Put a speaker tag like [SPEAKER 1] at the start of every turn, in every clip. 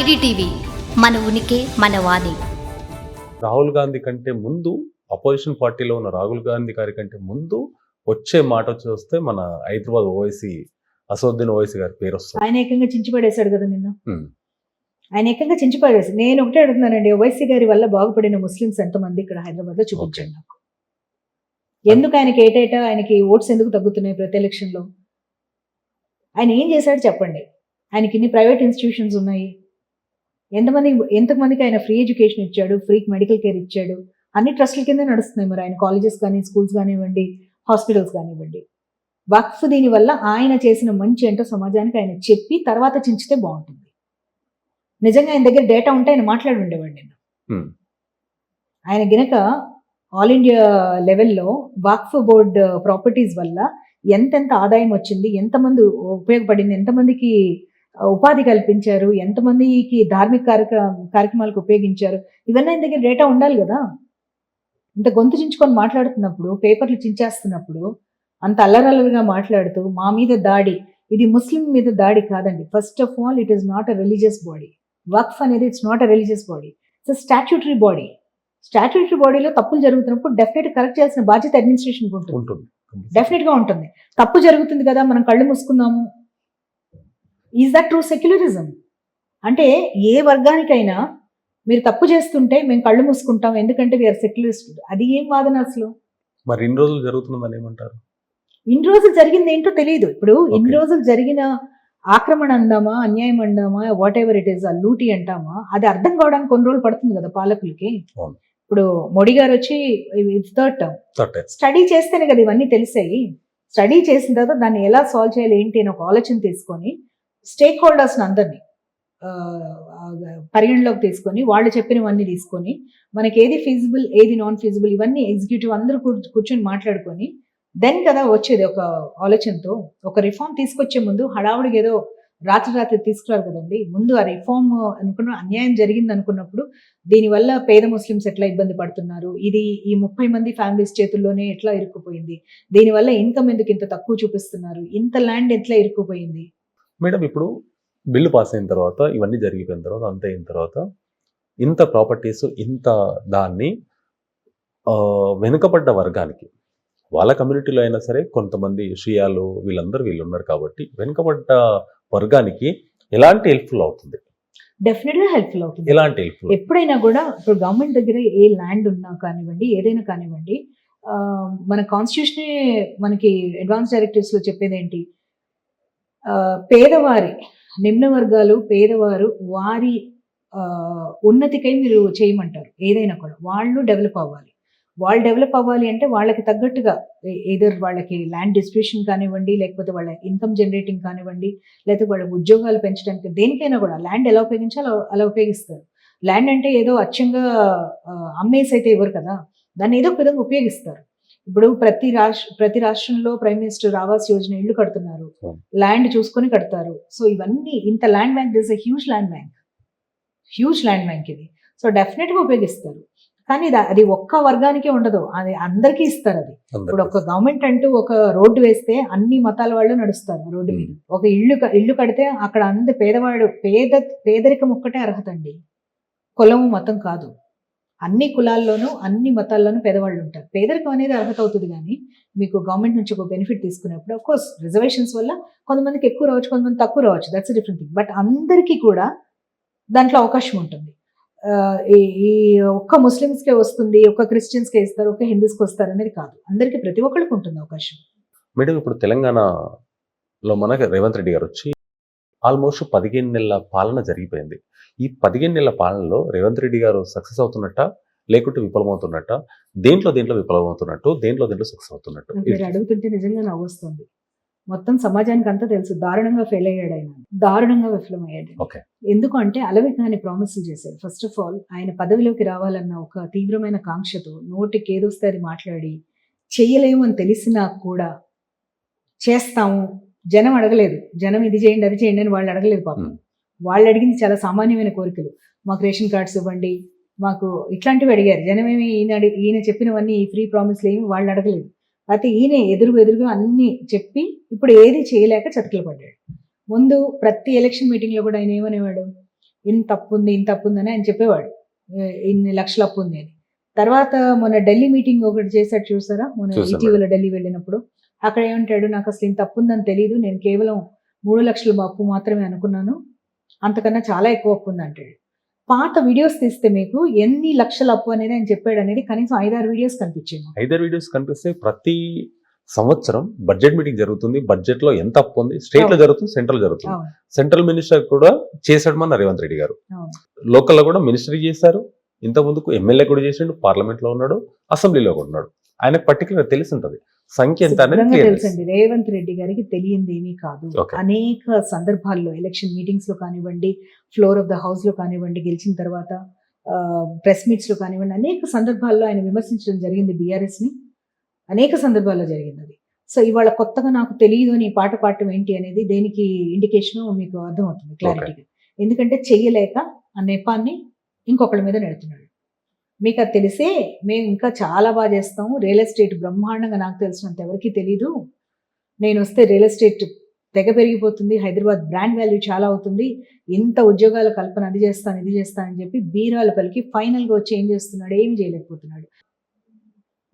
[SPEAKER 1] IDTV మన ఉనికి మన వాణి.
[SPEAKER 2] రాహుల్ గాంధీ కంటే ముందు అపోజిషన్ పార్టీలో ఉన్న రాహుల్ గాంధీ గారి కంటే ముందు వచ్చే మాట వచ్చి వస్తే మన హైదరాబాద్ ఓవైసీ అసదుద్దీన్ ఓవైసీ గారి పేరు వస్తుంది.
[SPEAKER 3] ఆయన ఏకంగా చించిపడేశాడు కదా నిన్న. ఆయన ఏకంగా చించిపడేసి నేను ఒకటే అడుగుతున్నానండి ఓవైసీ గారి వల్ల బాగుపడిన ముస్లిమ్స్ ఎంతమంది ఇక్కడ హైదరాబాద్లో చూపించండి నాకు. ఎందుకు ఆయనకి ఏటేటా ఆయనకి ఓట్స్ ఎందుకు తగ్గుతున్నాయి ప్రతి ఎలక్షన్లో ఆయన ఏం చేశాడు చెప్పండి. ఆయనకి ఇన్ని ప్రైవేట్ ఇన్స్టిట్యూషన్స్ ఉన్నాయి. ఎంతమంది ఎంతమందికి ఆయన ఫ్రీ ఎడ్యుకేషన్ ఇచ్చాడు ఫ్రీ మెడికల్ కేర్ ఇచ్చాడు అన్ని ట్రస్టుల కింద నడుస్తున్నాయి మరి ఆయన. కాలేజెస్ కానీ స్కూల్స్ కానివ్వండి హాస్పిటల్స్ కానివ్వండి. వక్ఫ్ దీని వల్ల ఆయన చేసిన మంచి ఏంటో సమాజానికి ఆయన చెప్పి తర్వాత చించితే బాగుంటుంది. నిజంగా ఆయన దగ్గర డేటా ఉంటే ఆయన మాట్లాడి ఉండేవాడు నేను. ఆయన గినక ఆల్ ఇండియా లెవెల్లో వాక్ఫ్ బోర్డ్ ప్రాపర్టీస్ వల్ల ఎంతెంత ఆదాయం వచ్చింది ఎంతమంది ఉపయోగపడింది ఎంతమందికి ఉపాధి కల్పించారు ఎంతమందికి ధార్మిక కార్యక్రమ కార్యక్రమాలకు ఉపయోగించారు ఇవన్నీ ఆయన దగ్గర డేటా ఉండాలి కదా. ఇంత గొంతు చించుకొని మాట్లాడుతున్నప్పుడు పేపర్లు చించేస్తున్నప్పుడు అంత అల్లరల్లరిగా మాట్లాడుతూ మా మీద దాడి ఇది ముస్లిం మీద దాడి కాదండి. First of all it is not a religious body Waqf అనేది it's not a religious body it's statutory body statutory బాడీలో తప్పులు జరుగుతున్నప్పుడు డెఫినెట్ కరెక్ట్ చేయాల్సిన బాధ్యత అడ్మినిస్ట్రేషన్ ఉంటుంది. డెఫినెట్గా ఉంటుంది. తప్పు జరుగుతుంది కదా మనం కళ్ళు మూసుకుందాము ఈజ్ దట్ ట్రూ సెక్యులరిజం అంటే ఏ వర్గానికైనా మీరు తప్పు చేస్తుంటే మేము కళ్ళు మూసుకుంటాం ఎందుకంటే వీఆర్ సెక్యులరిస్ట్ అది ఏం వాదన అసలు?
[SPEAKER 2] మరి ఇన్ని రోజులు జరుగుతున్నదని ఏమంటారు?
[SPEAKER 3] ఇన్ని రోజులు జరిగింది ఏంటో తెలియదు ఇప్పుడు ఇన్ని. రోజులు జరిగిన ఆక్రమణ అందామా అన్యాయం అందామా వాట్ ఎవర్ ఇట్ ఈస్ ఆ లూటీ అంటామా అది అర్థం కావడానికి కొన్ని రోజులు పడుతుంది కదా పాలకులకి. ఇప్పుడు మోడీ గారు వచ్చి థర్డ్ టర్మ్ స్టడీ చేస్తేనే కదా ఇవన్నీ తెలిసాయి. స్టడీ చేసిన తర్వాత దాన్ని ఎలా సాల్వ్ చేయాలి ఏంటి అని ఒక ఆలోచన తీసుకొని స్టేక్ హోల్డర్స్ అందరినీ పరిగణలోకి తీసుకొని వాళ్ళు చెప్పినవన్నీ తీసుకొని మనకి ఏది ఫీజిబుల్ ఏది నాన్ ఫీజిబుల్ ఇవన్నీ ఎగ్జిక్యూటివ్ అందరూ కూర్చొని మాట్లాడుకొని దెన్ కదా వచ్చేది ఒక ఆలోచనతో ఒక రిఫార్మ్ తీసుకొచ్చే ముందు హడావుడికి ఏదో రాత్రి రాత్రి తీసుకురారు కదండి ముందు ఆ రిఫార్మ్ అనుకున్న అన్యాయం జరిగింది అనుకున్నప్పుడు దీనివల్ల పేద ముస్లిమ్స్ ఎట్లా ఇబ్బంది పడుతున్నారు ఇది ఈ ముప్పై మంది ఫ్యామిలీస్ చేతుల్లోనే ఎట్లా ఇరుక్కుపోయింది దీనివల్ల ఇన్కమ్ ఎందుకు ఇంత తక్కువ చూపిస్తున్నారు ఇంత ల్యాండ్ ఎట్లా ఇరుక్కుపోయింది?
[SPEAKER 2] మేడం ఇప్పుడు బిల్లు పాస్ అయిన తర్వాత ఇవన్నీ జరిగిపోయిన తర్వాత అంత అయిన తర్వాత ఇంత ప్రాపర్టీస్ ఇంత దాన్ని వెనుకబడ్డ వర్గానికి వాళ్ళ కమ్యూనిటీలో అయినా సరే కొంతమంది షియాలు వీళ్ళందరూ వీళ్ళు ఉన్నారు కాబట్టి వెనుకబడ్డ వర్గానికి ఎలాంటి హెల్ప్ఫుల్ అవుతుంది?
[SPEAKER 3] డెఫినెట్గా హెల్ప్ఫుల్ అవుతుంది.
[SPEAKER 2] ఎలాంటి హెల్ప్ఫుల్
[SPEAKER 3] ఎప్పుడైనా కూడా ఇప్పుడు గవర్నమెంట్ దగ్గర ఏ ల్యాండ్ ఉన్నా కానివ్వండి ఏదైనా కానివ్వండి మన కాన్స్టిట్యూషనే మనకి అడ్వాన్స్ డైరెక్టివ్స్లో చెప్పేది ఏంటి పేదవారి నిమ్న వర్గాలు పేదవారు వారి ఉన్నతికై మీరు చేయమంటారు ఏదైనా కూడా. వాళ్ళు డెవలప్ అవ్వాలి. వాళ్ళు డెవలప్ అవ్వాలి అంటే వాళ్ళకి తగ్గట్టుగా ఏదర్ వాళ్ళకి ల్యాండ్ డిస్ట్రిబ్యూషన్ కానివ్వండి లేకపోతే వాళ్ళ ఇన్కమ్ జనరేటింగ్ కానివ్వండి లేకపోతే వాళ్ళ ఉద్యోగాలు పెంచడానికి దేనికైనా కూడా ల్యాండ్ ఎలా ఉపయోగించాలో అలా ఉపయోగిస్తారు. ల్యాండ్ అంటే ఏదో అచ్చంగా అమ్మేసి అయితే ఇవ్వరు కదా దాన్ని ఏదో ఒక విధంగా ఉపయోగిస్తారు. ఇప్పుడు ప్రతి రాష్ట్ర ప్రతి రాష్ట్రంలో ప్రైమ్ మినిస్టర్ ఆవాస్ యోజన ఇల్లు కడుతున్నారు. ల్యాండ్ చూసుకొని కడతారు. సో ఇవన్నీ ఇంత land bank this huge land bank huge land bank ఇది. సో డెఫినెట్గా ఉపయోగిస్తారు. కానీ అది ఒక్క వర్గానికే ఉండదు. అది అందరికీ ఇస్తారు అది. ఇప్పుడు ఒక గవర్నమెంట్ అంటూ ఒక రోడ్డు వేస్తే అన్ని మతాల వాళ్ళు నడుస్తారు రోడ్డు మీద. ఒక ఇల్లు ఇల్లు కడితే అక్కడ అంత పేదవాడు పేద పేదరికం ఒక్కటే అర్హత అండి. కులము మతం కాదు. అన్ని కులాల్లోనూ అన్ని మతాల్లోనూ పేదవాళ్ళు ఉంటారు. పేదరికం అనేది అర్హత అవుతుంది కానీ మీకు గవర్నమెంట్ నుంచి ఒక బెనిఫిట్ తీసుకునేప్పుడు అఫ్ కోర్స్ రిజర్వేషన్స్ వల్ల కొంతమందికి ఎక్కువ రావచ్చు కొంతమంది తక్కువ రావచ్చు. దట్స్ డిఫరెంట్ థింగ్ బట్ అందరికీ కూడా దాంట్లో అవకాశం ఉంటుంది. ఈ ఈ ఒక్క ముస్లిమ్స్కే వస్తుంది ఒక్క క్రిస్టియన్స్కే ఇస్తారు ఒక్క హిందూస్కి వస్తారు అనేది కాదు. అందరికీ ప్రతి ఒక్కరికి ఉంటుంది అవకాశం.
[SPEAKER 2] మేడం ఇప్పుడు తెలంగాణలో మనకి రేవంత్ రెడ్డి గారు వచ్చి ఆల్మోస్ట్ పదిహేను నెలల పాలన జరిగిపోయింది. ఈ పదిహేను నెలల పాలనలో రేవంత్ రెడ్డి గారు సక్సెస్ అవుతున్నట్ట లేకుంటే విఫలమవుతున్నట్ట దేంట్లో దేంట్లో విఫలమవుతున్నట్టు దేంట్లో దేంట్లో సక్సెస్ అవుతున్నట్టు
[SPEAKER 3] మీరు అడుగుతుంటే నిజంగా నవ్వు వస్తుంది మొత్తం సమాజానికి అంతా తెలుసు దారుణంగా ఫెయిల్ అయ్యాడు ఆయన. దారుణంగా విఫలమయ్యాడు. ఎందుకు అంటే అలవికాని ప్రామిసులు చేశాడు. ఫస్ట్ ఆఫ్ ఆల్ ఆయన పదవిలోకి రావాలన్న ఒక తీవ్రమైన కాంక్షతో నోటికి ఏదొస్తే అది మాట్లాడి చెయ్యలేము అని తెలిసినా కూడా చేస్తాము జనం అడగలేదు. జనం ఇది చేయండి అది చేయండి అని వాళ్ళు అడగలేదు పాపం. వాళ్ళు అడిగింది చాలా సామాన్యమైన కోరికలు. మాకు రేషన్ కార్డ్స్ ఇవ్వండి మాకు ఇట్లాంటివి అడిగారు. జనమేమి ఈయన అడి ఈయన చెప్పినవన్నీ ఈ ఫ్రీ ప్రామిస్లు ఏమి వాళ్ళు అడగలేదు. అయితే ఈయన ఎదురు ఎదురుగా అన్ని చెప్పి ఇప్పుడు ఏది చేయలేక చతికిల పడ్డాడు. ముందు ప్రతి ఎలక్షన్ మీటింగ్లో కూడా ఆయన ఏమనేవాడు? ఇంత అప్పు ఉంది ఇంత అప్పు ఉందని ఆయన చెప్పేవాడు ఇన్ని లక్షల అప్పు ఉంది అని. తర్వాత మొన్న ఢిల్లీ మీటింగ్ ఒకటి చేశాడు చూసారా? మొన్న ఇటీవల ఢిల్లీ వెళ్ళినప్పుడు. అక్కడ ఏమంటాడు నాకు అసలు ఇంత అప్పు ఉందని తెలియదు నేను కేవలం మూడు లక్షల అప్పు మాత్రమే అనుకున్నాను అంతకన్నా చాలా ఎక్కువ అప్పు ఉంది అంటాడు పాత వీడియోస్ తీస్తే మీకు ఎన్ని లక్షల అప్పు అనేది ఆయన చెప్పాడు అనేది కనీసం ఐదారు వీడియోస్ కనిపించాయి మాకు.
[SPEAKER 2] ఐదారు వీడియోస్ కనిపిస్తే ప్రతి సంవత్సరం బడ్జెట్ మీటింగ్ జరుగుతుంది బడ్జెట్లో ఎంత అప్పు ఉంది
[SPEAKER 3] స్టేట్లో.
[SPEAKER 2] జరుగుతుంది సెంట్రల్ జరుగుతుంది. సెంట్రల్ మినిస్టర్ కూడా చేశాడు మన రేవంత్ రెడ్డి గారు. లోకల్లో కూడా మినిస్ట్రీ చేశారు ఇంత ముందుకు ఎమ్మెల్యే కూడా చేసిండు పార్లమెంట్లో ఉన్నాడు అసెంబ్లీలో కూడా ఉన్నాడు. ఆయన పర్టికులర్ తెలిసి ఉంటది. సంఖ్య ఎంత.
[SPEAKER 3] తెలుసండి రేవంత్ రెడ్డి గారికి తెలియంది ఏమీ కాదు. అనేక సందర్భాల్లో ఎలక్షన్ మీటింగ్స్లో కానివ్వండి ఫ్లోర్ ఆఫ్ ద హౌస్లో కానివ్వండి గెలిచిన తర్వాత ప్రెస్ మీట్స్లో కానివ్వండి అనేక సందర్భాల్లో ఆయన విమర్శించడం జరిగింది బీఆర్ఎస్ని. అనేక సందర్భాల్లో జరిగింది అది. సో ఇవాళ కొత్తగా నాకు తెలియదు అని పాట పాడటం ఏంటి అనేది దేనికి ఇండికేషన్ మీకు అర్థమవుతుంది క్లారిటీగా ఎందుకంటే చెయ్యలేక ఆ నెపాన్ని ఇంకొకళ్ళ మీద నెడుతున్నాడు. మీకు అది తెలిసే మేము ఇంకా చాలా బాగా చేస్తాము. రియల్ ఎస్టేట్ బ్రహ్మాండంగా నాకు తెలిసినంత ఎవరికీ తెలీదు. నేను వస్తే రియల్ ఎస్టేట్ తెగ పెరిగిపోతుంది. హైదరాబాద్ బ్రాండ్ వాల్యూ చాలా అవుతుంది. ఇంత ఉద్యోగాల కల్పన అది చేస్తాను ఇది చేస్తాను అని చెప్పి బీరాల పలికి ఫైనల్గా వచ్చి ఏం చేస్తున్నాడు? ఏం చేయలేకపోతున్నాడు.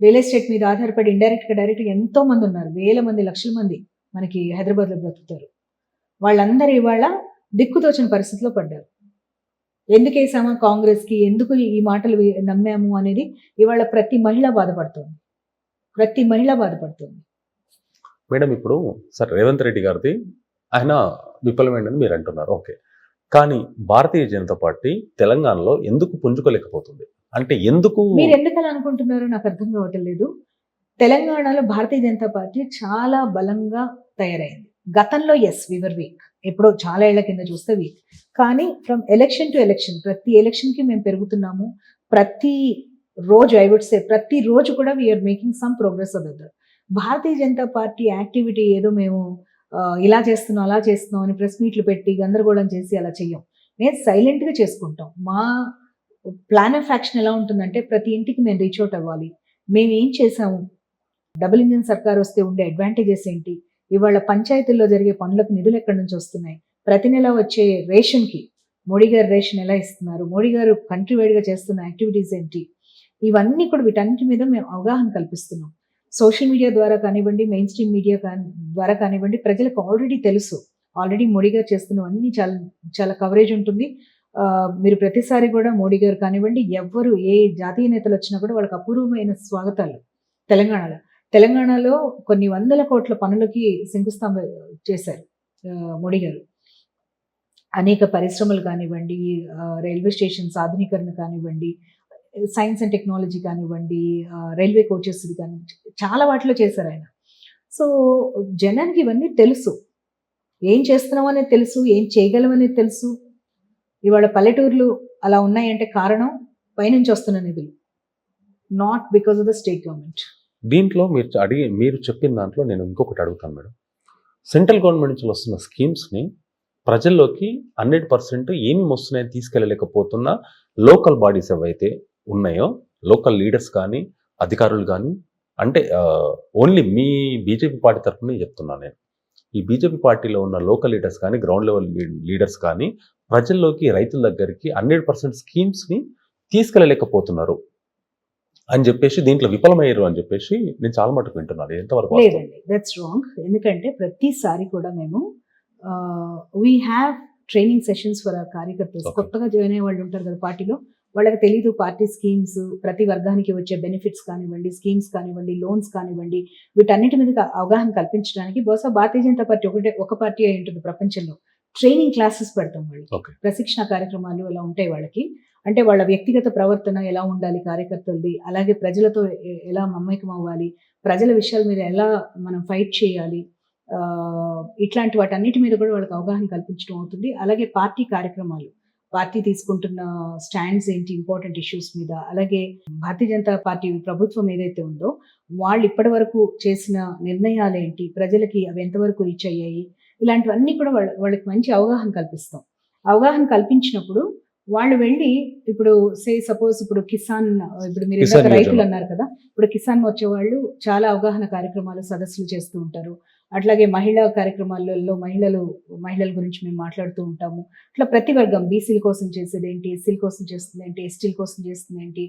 [SPEAKER 3] రియల్ ఎస్టేట్ మీద ఆధారపడి ఇండైరెక్ట్గా డైరెక్ట్గా ఎంతో మంది ఉన్నారు. వేల మంది లక్షల మంది మనకి హైదరాబాద్లో బ్రతుకుతారు. వాళ్ళందరూ ఇవాళ దిక్కుతోచిన పరిస్థితిలో పడ్డారు. ఎందుకు వేసామా కాంగ్రెస్కి? ఎందుకు ఈ మాటలు నమ్మాము అనేది ఇవాళ ప్రతి మహిళ బాధపడుతుంది. ప్రతి మహిళ బాధపడుతుంది.
[SPEAKER 2] మేడం ఇప్పుడు సార్ రేవంత్ రెడ్డి గారిది ఆయన విఫలమైందని మీరు అంటున్నారు. ఓకే. కానీ భారతీయ జనతా పార్టీ తెలంగాణలో ఎందుకు పుంజుకోలేకపోతుంది? అంటే ఎందుకు
[SPEAKER 3] మీరు ఎందుకు అలా అనుకుంటున్నారో నాకు అర్థం కావటం లేదు. తెలంగాణలో భారతీయ జనతా పార్టీ చాలా బలంగా తయారైంది. గతంలో ఎస్ వివర్ వీక్ ఎప్పుడో చాలా ఏళ్ళ కింద చూస్తే వీక్ కానీ ఫ్రమ్ ఎలక్షన్ టు ఎలక్షన్ ప్రతి ఎలక్షన్కి మేము పెరుగుతున్నాము. ప్రతి రోజు ఐ వుడ్ సే ప్రతి రోజు కూడా we're making some progress other Bharatiya Janata party activity ఏదో మేము ఇలా చేస్తున్నాం అలా చేస్తున్నాం అని ప్రెస్ మీట్లు పెట్టి గందరగోళం చేసి అలా చెయ్యం. మేము సైలెంట్గా చేసుకుంటాం. మా ప్లాన్ ఆఫ్ యాక్షన్ ఎలా ఉంటుందంటే ప్రతి ఇంటికి మేము రీచ్ అవుట్ అవ్వాలి. మేము ఏం చేసాము? డబుల్ ఇంజిన్ సర్కార్ వస్తే ఉండే అడ్వాంటేజెస్ ఏంటి? ఇవాళ పంచాయతీల్లో జరిగే పనులకు నిధులు ఎక్కడి నుంచి వస్తున్నాయి? ప్రతి నెల వచ్చే రేషన్కి మోడీ గారు రేషన్ ఎలా ఇస్తున్నారు? మోడీ గారు కంట్రీ వైడ్గా చేస్తున్న యాక్టివిటీస్ ఏంటి? ఇవన్నీ కూడా వీటన్నిటి మీద మేము అవగాహన కల్పిస్తున్నాం. సోషల్ మీడియా ద్వారా కానివ్వండి మెయిన్ స్ట్రీమ్ మీడియా ద్వారా కానివ్వండి ప్రజలకు ఆల్రెడీ తెలుసు. ఆల్రెడీ మోడీ గారు చేస్తున్నవన్నీ చాలా చాలా కవరేజ్ ఉంటుంది. మీరు ప్రతిసారి కూడా మోడీ గారు కానివ్వండి ఎవ్వరు ఏ జాతీయ నేతలు వచ్చినా కూడా వాళ్ళకి అపూర్వమైన స్వాగతాలు తెలంగాణలో. తెలంగాణలో కొన్ని వందల కోట్ల పనులకి శంకుస్థాపన చేశారు మోడీ గారు. అనేక పరిశ్రమలు కానివ్వండి రైల్వే స్టేషన్స్ ఆధునీకరణ కానివ్వండి సైన్స్ అండ్ టెక్నాలజీ కానివ్వండి రైల్వే కోచెస్ కానివ్వండి చాలా వాటిలో చేశారు ఆయన. సో జనానికి ఇవన్నీ తెలుసు. ఏం చేస్తున్నాం అనేది తెలుసు ఏం చేయగలం అనేది తెలుసు. ఇవాళ పల్లెటూర్లు అలా ఉన్నాయంటే కారణం పైనుంచి వస్తున్న నిధులు. Not because of the state government
[SPEAKER 2] దీంట్లో మీరు అడిగి మీరు చెప్పిన దాంట్లో నేను ఇంకొకటి అడుగుతాను మేడం. సెంట్రల్ గవర్నమెంట్ నుంచి వస్తున్న స్కీమ్స్ని ప్రజల్లోకి హండ్రెడ్ పర్సెంట్ ఏమి వస్తున్నాయని తీసుకెళ్ళలేకపోతున్న లోకల్ బాడీస్ ఏవైతే ఉన్నాయో లోకల్ లీడర్స్ కానీ అధికారులు కానీ అంటే ఓన్లీ మీ బీజేపీ పార్టీ తరఫున చెప్తున్నాను నేను. ఈ బీజేపీ పార్టీలో ఉన్న లోకల్ లీడర్స్ కానీ గ్రౌండ్ లెవెల్ లీడర్స్ కానీ ప్రజల్లోకి రైతుల దగ్గరికి హండ్రెడ్ పర్సెంట్ స్కీమ్స్ని తీసుకెళ్ళలేకపోతున్నారు. అని చెప్పేసి దీంట్లో విఫలమయ్యారు అని చెప్పేసి నేను చాలా మటుకు వింటున్నాను ఎంతవరకు?
[SPEAKER 3] లేదండి దట్స్ రాంగ్ ఎందుకంటే ప్రతిసారి కూడా మేము we have training sessions for కార్యకర్తలు. కొత్తగా జాయిన్ అయ్యే వాళ్ళు ఉంటారు కదా పార్టీలో వాళ్ళకి తెలియదు పార్టీ స్కీమ్స్ ప్రతి వర్గానికి వచ్చే బెనిఫిట్స్ కానివ్వండి స్కీమ్స్ కానివ్వండి లోన్స్ కానివ్వండి వీటన్నిటి మీద అవగాహన కల్పించడానికి బహుశా భారతీయ జనతా పార్టీ ఒకటే ఒక పార్టీ అయి ఉంటుంది ప్రపంచంలో ట్రైనింగ్ క్లాసెస్ పెడతాం వాళ్ళకి. ప్రశిక్షణ కార్యక్రమాలు అలా ఉంటాయి వాళ్ళకి. అంటే వాళ్ళ వ్యక్తిగత ప్రవర్తన ఎలా ఉండాలి కార్యకర్తలది అలాగే ప్రజలతో ఎలా మమ్మకం అవ్వాలి ప్రజల విషయాల మీద ఎలా మనం ఫైట్ చేయాలి ఇట్లాంటి వాటన్నిటి మీద కూడా వాళ్ళకి అవగాహన కల్పించడం అవుతుంది. అలాగే పార్టీ కార్యక్రమాలు. పార్టీ తీసుకుంటున్న స్టాండ్స్ ఏంటి ఇంపార్టెంట్ ఇష్యూస్ మీద అలాగే భారతీయ జనతా పార్టీ ప్రభుత్వం ఏదైతే ఉందో వాళ్ళు ఇప్పటి వరకు చేసిన నిర్ణయాలు ఏంటి ప్రజలకి అవి ఎంతవరకు రీచ్ అయ్యాయి ఇలాంటివన్నీ కూడా వాళ్ళ వాళ్ళకి మంచి అవగాహన కల్పిస్తాం. అవగాహన కల్పించినప్పుడు వాళ్ళు వెళ్ళి ఇప్పుడు సే సపోజ్ ఇప్పుడు కిసాన్ ఇప్పుడు మీరు ఇందాక రైతులు. అన్నారు కదా ఇప్పుడు కిసాన్ వచ్చే వాళ్ళు చాలా అవగాహన కార్యక్రమాలు సదస్సులు చేస్తూ ఉంటారు. అట్లాగే మహిళా కార్యక్రమాలలో మహిళలు మహిళల గురించి మేము మాట్లాడుతూ ఉంటాము. అట్లా ప్రతి వర్గం బీసీల కోసం చేసేది ఏంటి ఎస్సీల కోసం చేస్తుంది ఏంటి ఎస్టీల కోసం చేస్తుంది ఏంటి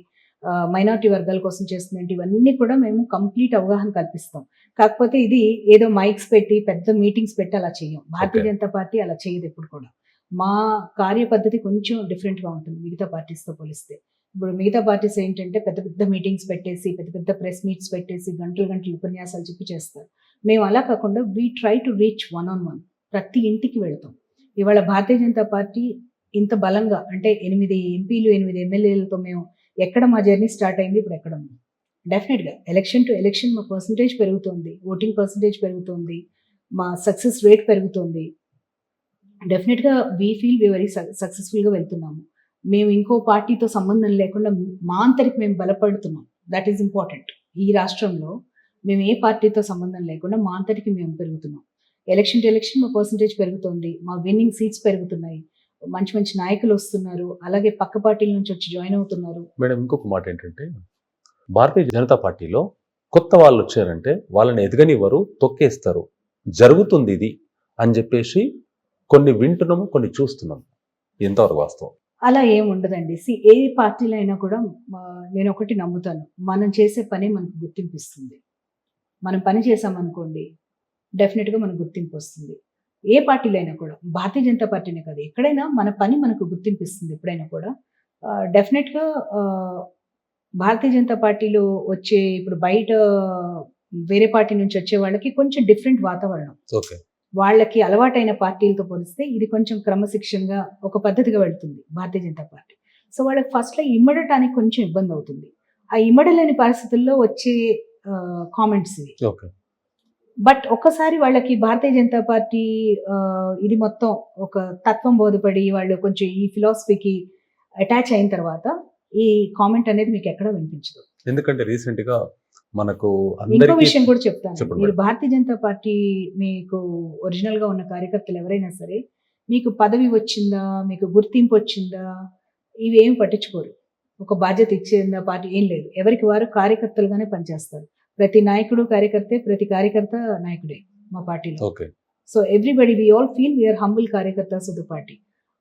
[SPEAKER 3] మైనారిటీ వర్గాల కోసం చేస్తుంది ఏంటి ఇవన్నీ కూడా మేము కంప్లీట్ అవగాహన కల్పిస్తాం. కాకపోతే ఇది ఏదో మైక్స్ పెట్టి పెద్ద మీటింగ్స్ పెట్టి అలా చేయం భారతీయ. జనతా పార్టీ అలా చేయదు ఎప్పుడు కూడా. మా కార్య పద్ధతి కొంచెం different గా ఉంటుంది మిగతా parties తో పోలిస్తే. ఇప్పుడు మిగతా పార్టీస్ ఏంటంటే పెద్ద పెద్ద మీటింగ్స్ పెట్టేసి పెద్ద పెద్ద ప్రెస్ మీట్స్ పెట్టేసి గంటలు గంటలు ఉపన్యాసాలు చెప్పి చేస్తారు. మేము అలా కాకుండా we try to reach one on one ప్రతి ఇంటికి వెళ్తాం. ఇవాళ భారతీయ జనతా పార్టీ ఇంత బలంగా అంటే ఎనిమిది ఎంపీలు ఎనిమిది ఎమ్మెల్యేలతో మేము ఎక్కడ మా జర్నీ స్టార్ట్ అయింది ఇప్పుడు ఎక్కడ ఉంది? డెఫినెట్గా ఎలక్షన్ టు ఎలక్షన్ మా పర్సంటేజ్ పెరుగుతుంది. ఓటింగ్ పర్సంటేజ్ పెరుగుతుంది. మా సక్సెస్ రేట్ పెరుగుతుంది. డెఫినెట్గా వీ ఫీల్ వీ వెరీ సక్సెస్ఫుల్గా వెళ్తున్నాము. మేము ఇంకో పార్టీతో సంబంధం లేకుండా మా అంతరికి మేము బలపడుతున్నాం. దట్ ఈస్ ఇంపార్టెంట్ ఈ రాష్ట్రంలో మేము ఏ పార్టీతో సంబంధం లేకుండా మా అంతటికి మేము పెరుగుతున్నాం. ఎలక్షన్ టు ఎలక్షన్ మా పర్సంటేజ్ పెరుగుతుంది. మా విన్నింగ్ సీట్స్ పెరుగుతున్నాయి. మంచి మంచి నాయకులు వస్తున్నారు. అలాగే పక్క పార్టీల నుంచి వచ్చి జాయిన్ అవుతున్నారు.
[SPEAKER 2] మేడం ఇంకొక మాట ఏంటంటే భారతీయ జనతా పార్టీలో కొత్త వాళ్ళు వచ్చారంటే వాళ్ళని ఎదగనివ్వరు తొక్కేస్తారు. జరుగుతుంది ఇది అని చెప్పేసి కొన్ని వింటున్నాము కొన్ని చూస్తున్నాము. ఎంతవరకు వాస్తవం.
[SPEAKER 3] అలా ఏం ఉండదండి. సి ఏ పార్టీలో అయినా కూడా నేను ఒకటి నమ్ముతాను. మనం చేసే పని మనకు గుర్తింపిస్తుంది మనం పని చేసామనుకోండి డెఫినెట్గా మనకు గుర్తింపు వస్తుంది. ఏ పార్టీలో అయినా కూడా భారతీయ జనతా పార్టీనే కాదు ఎక్కడైనా మన పని మనకు గుర్తింపిస్తుంది ఎప్పుడైనా కూడా. డెఫినెట్గా భారతీయ జనతా పార్టీలో వచ్చే ఇప్పుడు బయట వేరే పార్టీ నుంచి వచ్చే వాళ్ళకి కొంచెం డిఫరెంట్ వాతావరణం. వాళ్ళకి అలవాటైన పార్టీలతో పోలిస్తే ఇది కొంచెం క్రమశిక్షణగా ఒక పద్ధతిగా వెళ్తుంది భారతీయ జనతా పార్టీ. సో వాళ్ళకి ఫస్ట్లో ఇమ్మడటానికి కొంచెం ఇబ్బంది అవుతుంది. ఆ ఇమ్మడలేని పరిస్థితుల్లో వచ్చే కామెంట్స్ ఇవి. బట్ ఒక్కసారి వాళ్ళకి భారతీయ జనతా పార్టీ ఇది మొత్తం ఒక తత్వం బోధపడి వాళ్ళు కొంచెం ఈ ఫిలాసఫీకి అటాచ్ అయిన తర్వాత ఈ కామెంట్ అనేది మీకు ఎక్కడా వినిపించదు.
[SPEAKER 2] ఎందుకంటే రీసెంట్గా మనకు
[SPEAKER 3] ఇంకో విషయం కూడా చెప్తాను. మీరు. భారతీయ జనతా పార్టీ మీకు ఒరిజినల్గా ఉన్న కార్యకర్తలు ఎవరైనా సరే మీకు పదవి వచ్చిందా మీకు గుర్తింపు వచ్చిందా ఇవి ఏమి పట్టించుకోరు. ఒక బాధ్యత ఇచ్చిందా పార్టీ ఏం లేదు. ఎవరికి వారు కార్యకర్తలుగానే పనిచేస్తారు. ప్రతి నాయకుడు కార్యకర్తే ప్రతి కార్యకర్త నాయకుడే మా పార్టీలో. So everybody we all feel we're humble కార్యకర్తాస్ of the party.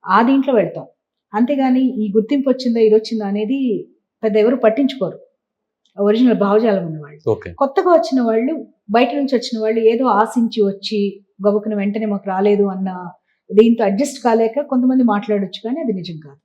[SPEAKER 3] ఆ దీంట్లో వెళ్తాం. అంతేగాని ఈ గుర్తింపు వచ్చిందా ఇది వచ్చిందా అనేది పెద్ద ఎవరు పట్టించుకోరు. ఒరిజినల్ భావజాలం ఉన్నవాళ్ళు. కొత్తగా వచ్చిన వాళ్ళు బయట నుంచి వచ్చిన వాళ్ళు ఏదో ఆశించి వచ్చి గబుకున వెంటనే మాకు రాలేదు అన్న దీంతో అడ్జస్ట్ కాలేక కొంతమంది మాట్లాడొచ్చు కానీ అది నిజం కాదు.